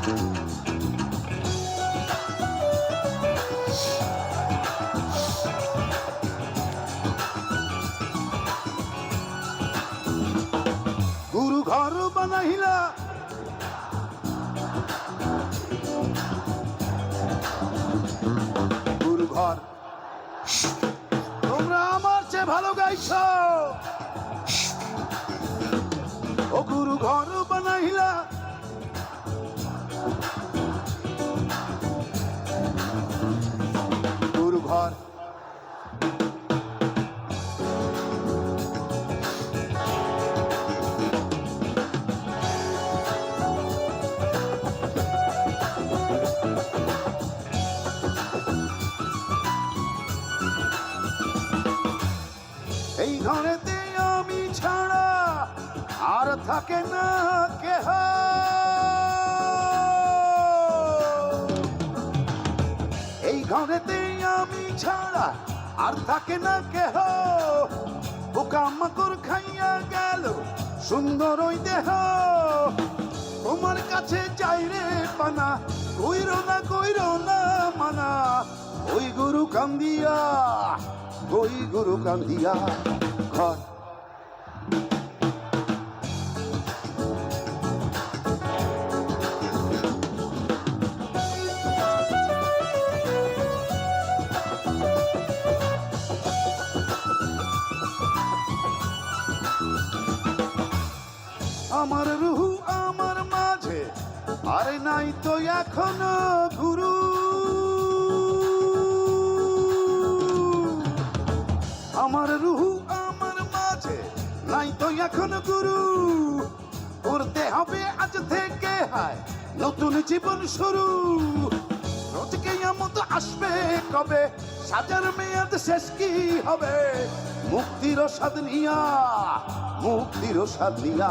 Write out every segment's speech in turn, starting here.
গুরু ঘর বানাইলা। গুরু তোমরা আমার চেয়ে ভালো গাইছ। ও গুরু ঘর বানাইলা। গুরু ঘর এই ঘরেতে আমি ছাড়া আর থাকে না এই ঘরেতে আমি ছাড়া আর থাকে না কেহ। পোকামাকড় খাইয়া গেল সুন্দর ওই দেহ। তোমার কাছে যাই রে পানা, কইরো না কইরো না মানা। ওই গুরু কান্দিয়া, ওই গুরু কান্দিয়া, ঘর। আমার রুহু আমার মাঝে। আরে নাই তো এখনও গুরু। আমার রুহু আমার মাঝে, নাই তো এখনও গুরু। করতে হবে আজ থেকে হায়, নতুন জীবন শুরু। রোজকে মতো আসবে কবে? সাজার মেয়াদ শেষ কি হবে? মুক্তির স্বাদ নিয়া, মুক্তির স্বাদ নিয়া।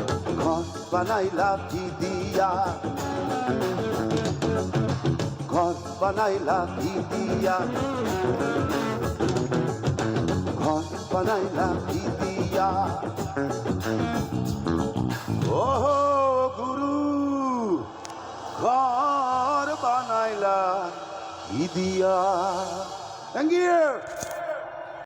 বানাইলা কি দিয়া? ঘর বানাইলা কি দিয়া? ঘর বানাইলা কি দিয়া? ও গুরু, ঘর বানাইলা দিয়া? Thank you